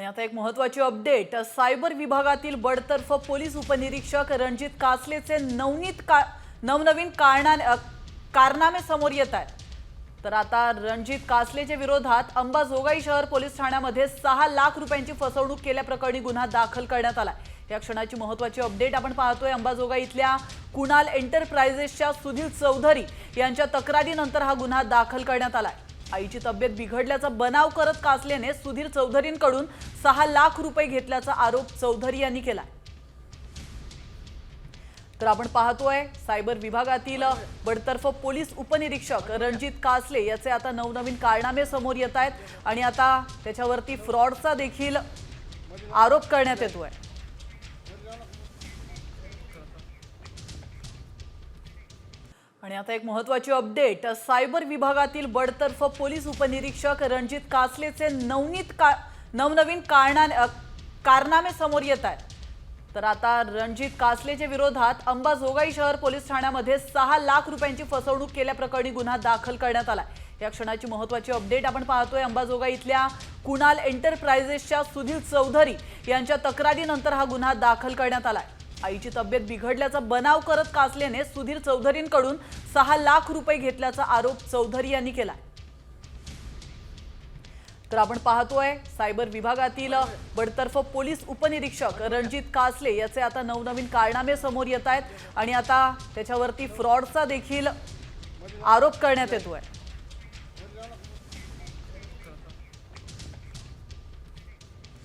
आणि आता एक महत्वाची अपडेट. सायबर विभागातील बडतर्फ पोलीस उपनिरीक्षक रणजित कासलेचे नवनीत का नवनवीन कारणा कारनामे समोर येत आहेत. तर आता रणजित कासलेच्या विरोधात अंबाजोगाई शहर पोलीस ठाण्यामध्ये सहा लाख रुपयांची फसवणूक केल्याप्रकरणी गुन्हा दाखल करण्यात आला या क्षणाची महत्वाची अपडेट आपण पाहतोय अंबाजोगाई इथल्या कुणाल एंटरप्राइजेसच्या सुधीर चौधरी यांच्या तक्रारीनंतर हा गुन्हा दाखल करण्यात आला आहे आईची तब्येत बिघडल्याचा बनाव करत कासलेने सुधीर चौधरींकडून सहा लाख रुपये घेतल्याचा आरोप चौधरी यांनी केला. तर आपण पाहतोय सायबर विभागातील बडतर्फ पोलीस उपनिरीक्षक रणजित कासले याचे आता नवनवीन कारनामे समोर येत आहेत आणि आता त्याच्यावरती फ्रॉडचा देखील आरोप करण्यात येतोय. आणि आता एक महत्वाची अपडेट. सायबर विभागातील बडतर्फ पोलीस उपनिरीक्षक रणजित कासलेचे नवनीत का नवनवीन कारणा कारनामे समोर येत आहेत. तर आता रणजित कासलेच्या विरोधात अंबाजोगाई शहर पोलीस ठाण्यामध्ये सहा लाख रुपयांची फसवणूक केल्याप्रकरणी गुन्हा दाखल करण्यात आला या क्षणाची महत्वाची अपडेट आपण पाहतोय अंबाजोगाई इथल्या कुणाल एंटरप्राइजेसच्या सुधीर चौधरी यांच्या तक्रारीनंतर हा गुन्हा दाखल करण्यात आला आईची तब्येत बिघडल्याचा बनाव करत कासलेने सुधीर चौधरींकडून सहा लाख रुपये घेतल्याचा आरोप चौधरी यांनी केला तर आपण पाहतोय सायबर विभागातील बडतर्फ पोलीस उपनिरीक्षक रणजित कासले याचे आता नवनवीन कारनामे समोर येत आहेत आणि आता त्याच्यावरती फ्रॉडचा देखील आरोप करण्यात येतोय.